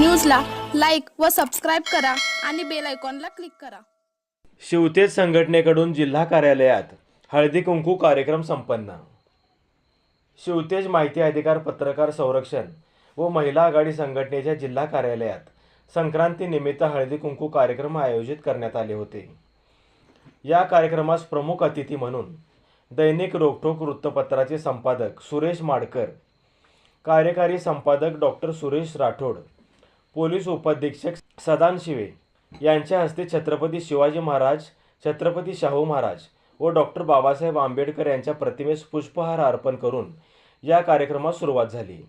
Like व subscribe करा आणि बेल आयकॉनला क्लिक करा. शिवतेज संघटनेकडून जिल्हा कार्यालयात हळदी कुंकू कार्यक्रम संपन्न. शिवतेज माहिती अधिकार पत्रकार संरक्षण व महिला आघाडी संघटनेच्या जिल्हा कार्यालयात संक्रांतीनिमित्त हळदी कुंकू कार्यक्रम आयोजित करण्यात आले होते. या कार्यक्रमास प्रमुख अतिथी म्हणून दैनिक रोखोक वृत्तपत्राचे संपादक सुरेश माडकर कार्यकारी संपादक डॉक्टर सुरेश राठोड पोलीस उपाधीक्षक सदान शिवे यांच्या हस्ते छत्रपती शिवाजी महाराज छत्रपती शाहू महाराज व डॉक्टर बाबासाहेब आंबेडकर यांच्या प्रतिमेस पुष्पहार अर्पण करून या कार्यक्रमास सुरुवात झाली.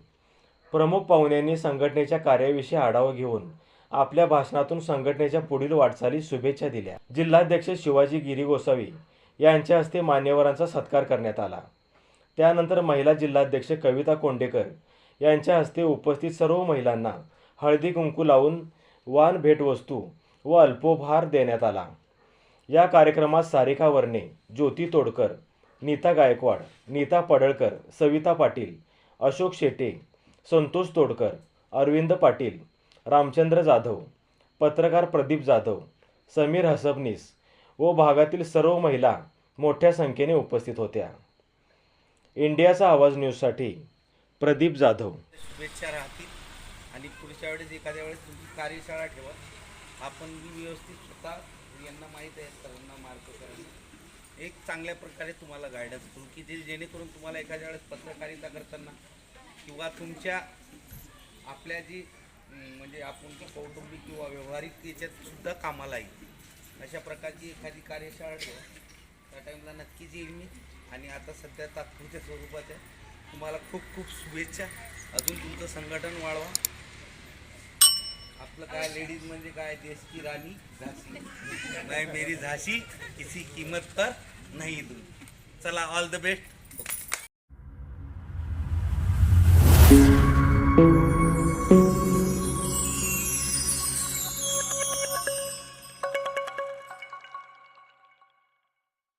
प्रमुख पाहुण्यांनी संघटनेच्या कार्याविषयी आढावा घेऊन आपल्या भाषणातून संघटनेच्या पुढील वाटचाली शुभेच्छा दिल्या. जिल्हाध्यक्ष शिवाजी गिरी गोसावी यांच्या हस्ते मान्यवरांचा सत्कार करण्यात आला. त्यानंतर महिला जिल्हाध्यक्ष कविता कोंडेकर यांच्या हस्ते उपस्थित सर्व महिलांना हळदी कुंकू लावून वान भेटवस्तू व अल्पोपहार देण्यात आला. या कार्यक्रमात सारिका वर्णे ज्योती तोडकर नीता गायकवाड नीता पडळकर सविता पाटील अशोक शेटे संतोष तोडकर अरविंद पाटील रामचंद्र जाधव पत्रकार प्रदीप जाधव समीर हसबनीस व भागातील सर्व महिला मोठ्या संख्येने उपस्थित होत्या. इंडियाचा आवाज न्यूजसाठी प्रदीप जाधव. शुभेच्छा राहतील. आणि पुढच्या वेळेस एखाद्या वेळेस तुमची कार्यशाळा ठेवा. आपण बी व्यवस्थित स्वतः यांना माहीत आहे सर्वांना मार्गकरांना एक चांगल्या प्रकारे तुम्हाला गायडन्स करू की जे जेणेकरून तुम्हाला एखाद्या वेळेस पत्रकारिता करताना किंवा तुमच्या आपल्या जी म्हणजे आपण ती कौटुंबिक किंवा व्यावहारिक याच्यातसुद्धा कामाला येईल. अशा प्रकारची एखादी कार्यशाळा ठेवा. त्या टाईमला नक्कीच येईल मी. आणि आता सध्या तात्पुरत्या स्वरूपात आहे. तुम्हाला खूप खूप शुभेच्छा. अजून तुमचं संघटन वाढवा. आपलं काय लेडीज म्हणजे काय? देश की राणी झाशी. नाही मेरी झाशी किसी किंमत पर नाही तुम्ही चला ऑल द बेस्ट